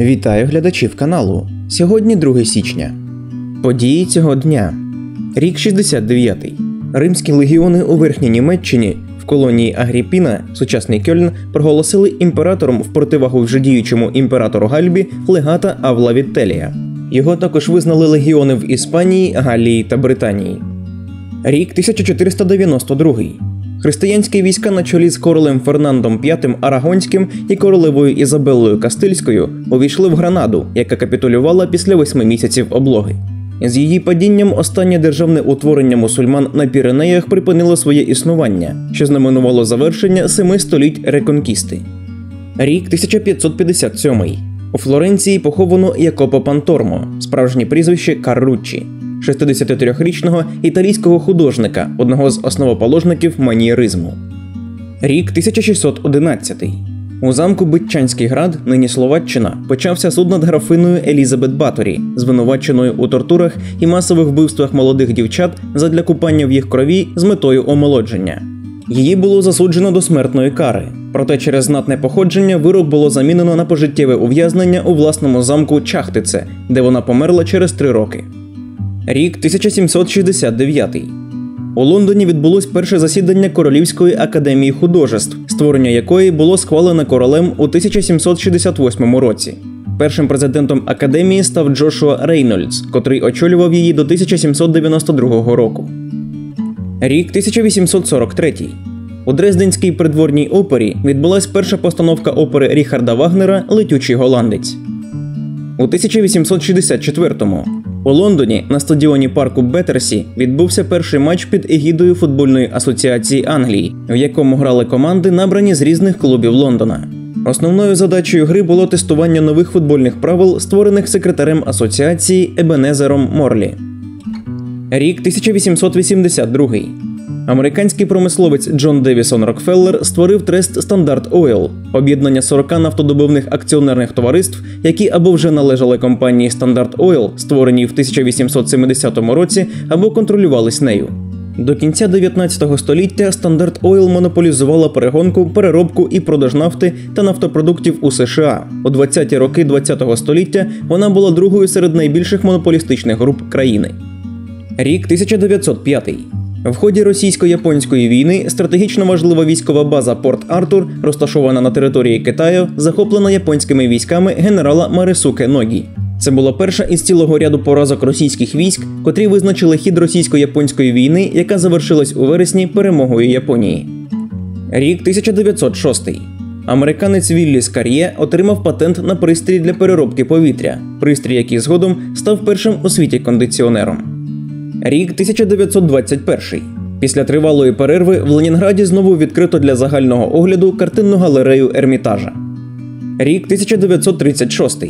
Вітаю глядачів каналу. Сьогодні 2 січня. Події цього дня. Рік 69. Римські легіони у Верхній Німеччині в колонії Агріпіна, сучасний Кьольн, проголосили імператором в противагу вже діючому імператору Гальбі легата Авла Віттелія. Його також визнали легіони в Іспанії, Галлії та Британії. Рік 1492. Християнські війська на чолі з королем Фернандом V Арагонським і королевою Ізабеллою Кастильською увійшли в Гранаду, яка капітулювала після восьми місяців облоги. З її падінням останнє державне утворення мусульман на Піренеях припинило своє існування, що знаменувало завершення семи століть реконкісти. Рік 1557. У Флоренції поховано Якопо Пантормо, справжнє прізвище Карруччі, 63-річного італійського художника, одного з основоположників манієризму. Рік 1611. У замку Битчанський град, нині Словаччина, почався суд над графиною Елізабет Баторі, звинуваченою у тортурах і масових вбивствах молодих дівчат задля купання в їх крові з метою омолодження. Її було засуджено до смертної кари, проте через знатне походження вирок було замінено на пожиттєве ув'язнення у власному замку Чахтице, де вона померла через три роки. Рік 1769. У Лондоні відбулось перше засідання Королівської академії художеств, створення якої було схвалено королем у 1768 році. Першим президентом академії став Джошуа Рейнольдс, котрий очолював її до 1792 року. Рік 1843. У Дрезденській придворній опері відбулась перша постановка опери Ріхарда Вагнера Летючий голландець. У 1864-му у Лондоні на стадіоні парку Беттерсі відбувся перший матч під егідою футбольної асоціації Англії, в якому грали команди, набрані з різних клубів Лондона. Основною задачею гри було тестування нових футбольних правил, створених секретарем асоціації Ебенезером Морлі. Рік 1882. Американський промисловець Джон Девісон Рокфеллер створив трест Стандарт Ойл, об'єднання 40 нафтодобивних акціонерних товариств, які або вже належали компанії Стандарт Ойл, створеній в 1870 році, або контролювались нею. До кінця 19 століття Стандарт Ойл монополізувала перегонку, переробку і продаж нафти та нафтопродуктів у США. У 20-ті роки 20 століття вона була другою серед найбільших монополістичних груп країни. Рік 1905. В ході російсько-японської війни стратегічно важлива військова база Порт Артур, розташована на території Китаю, захоплена японськими військами генерала Марисуке Ногі. Це була перша із цілого ряду поразок російських військ, котрі визначили хід російсько-японської війни, яка завершилась у вересні перемогою Японії. Рік 1906. Американець Вілліс Кар'є отримав патент на пристрій для переробки повітря, пристрій, який згодом став першим у світі кондиціонером. Рік 1921. Після тривалої перерви в Ленінграді знову відкрито для загального огляду картинну галерею Ермітажа. Рік 1936.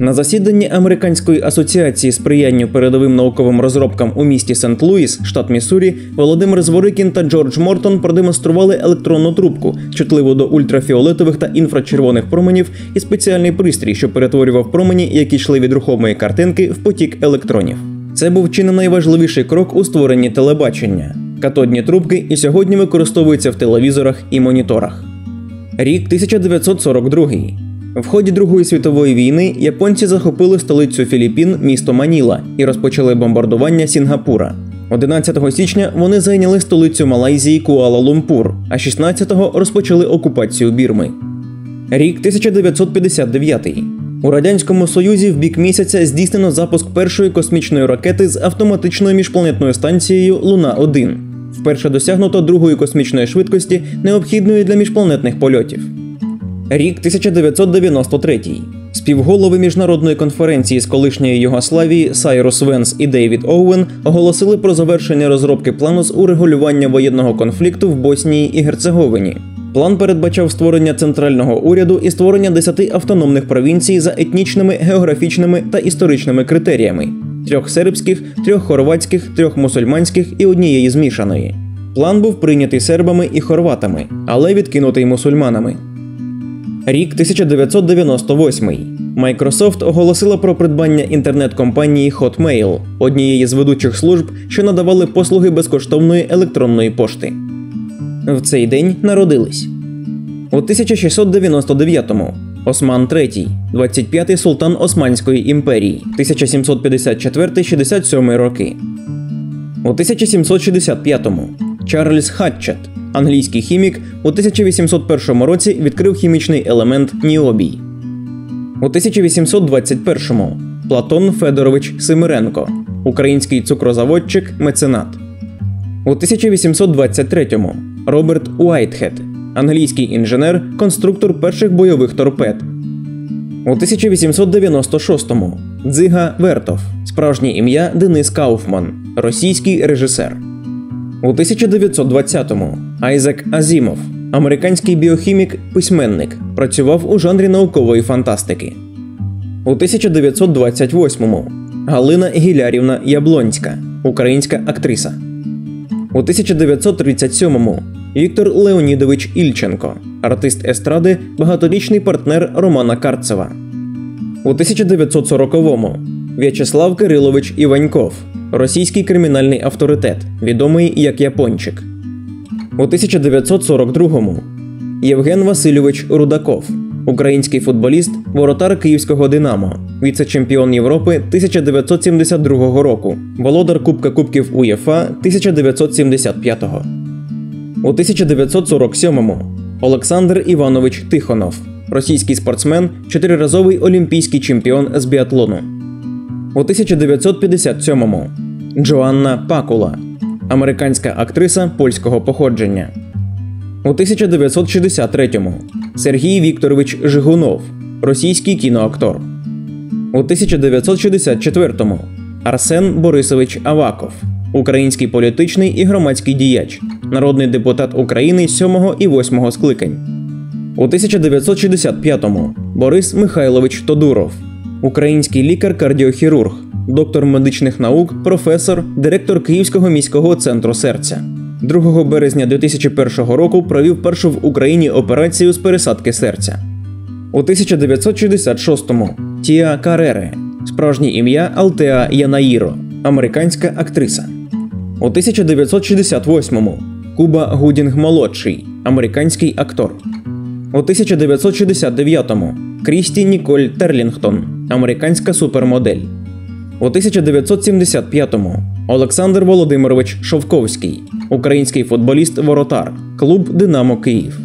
На засіданні Американської асоціації сприянню передовим науковим розробкам у місті Сент-Луіс, штат Міссурі, Володимир Зворикін та Джордж Мортон продемонстрували електронну трубку, чутливу до ультрафіолетових та інфрачервоних променів, і спеціальний пристрій, що перетворював промені, які йшли від рухомої картинки в потік електронів. Це був чи не найважливіший крок у створенні телебачення. Катодні трубки і сьогодні використовуються в телевізорах і моніторах. Рік 1942. В ході Другої світової війни японці захопили столицю Філіппін, місто Маніла, і розпочали бомбардування Сінгапура. 11 січня вони зайняли столицю Малайзії Куала-Лумпур, а 16-го розпочали окупацію Бірми. Рік 1959. У радянському союзі в бік місяця здійснено запуск першої космічної ракети з автоматичною міжпланетною станцією Луна 1 Вперше досягнуто другої космічної швидкості, необхідної для міжпланетних польотів. Рік 1993. Співголови міжнародної конференції з колишньої Югославії Сайрус Венс і Дейвід Оуен оголосили про завершення розробки плану з урегулювання воєнного конфлікту в Боснії і Герцеговині. План передбачав створення центрального уряду і створення 10 автономних провінцій за етнічними, географічними та історичними критеріями: трьох сербських, трьох хорватських, трьох мусульманських і однієї змішаної. План був прийнятий сербами і хорватами, але відкинутий мусульманами. Рік 1998. Microsoft оголосила про придбання інтернет-компанії Hotmail, однієї з ведучих служб, що надавали послуги безкоштовної електронної пошти. В цей день народились у 1699-му Осман III, 25-й султан Османської імперії, 1754-67 роки. У 1765-му Чарльз Хатчет, англійський хімік, у 1801 році відкрив хімічний елемент ніобій. У 1821-му Платон Федорович Симиренко, український цукрозаводчик, меценат. У 1823-му Роберт Уайтхед, англійський інженер, конструктор перших бойових торпед. У 1896-му Дзига Вертов, справжнє ім'я Денис Кауфман, російський режисер. У 1920-му Айзек Азімов, американський біохімік, письменник, працював у жанрі наукової фантастики. У 1928-му Галина Гілярівна Яблонська, українська актриса. У 1937-му Віктор Леонідович Ільченко, артист естради, багаторічний партнер Романа Карцева. У 1940-му В'ячеслав Кирилович Іваньков, російський кримінальний авторитет, відомий як Япончик. У 1942-му Євген Васильович Рудаков, український футболіст, воротар Київського Динамо, віце-чемпіон Європи 1972 року, володар Кубка Кубків УЄФА 1975-го. У 1947-му Олександр Іванович Тихонов, російський спортсмен, чотириразовий олімпійський чемпіон з біатлону. У 1957-му Джоанна Пакула, американська актриса польського походження. У 1963-му Сергій Вікторович Жигунов, російський кіноактор. У 1964-му Арсен Борисович Аваков, український політичний і громадський діяч, народний депутат України 7 і 8 скликань. У 1965-му Борис Михайлович Тодуров, український лікар-кардіохірург, доктор медичних наук, професор, директор Київського міського центру серця. 2 березня 2001 року провів першу в Україні операцію з пересадки серця. У 1966-му Тіа Карере, справжнє ім'я Алтеа Янаїро, американська актриса. У 1968-му Куба Гудінг молодший, американський актор. У 1969-му Крісті Ніколь Терлінгтон, американська супермодель. У 1975-му Олександр Володимирович Шовковський, український футболіст Воротар, клуб Динамо Київ.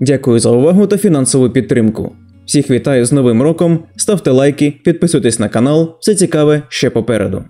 Дякую за увагу та фінансову підтримку. Всіх вітаю з Новим роком. Ставте лайки, підписуйтесь на канал. Все цікаве ще попереду.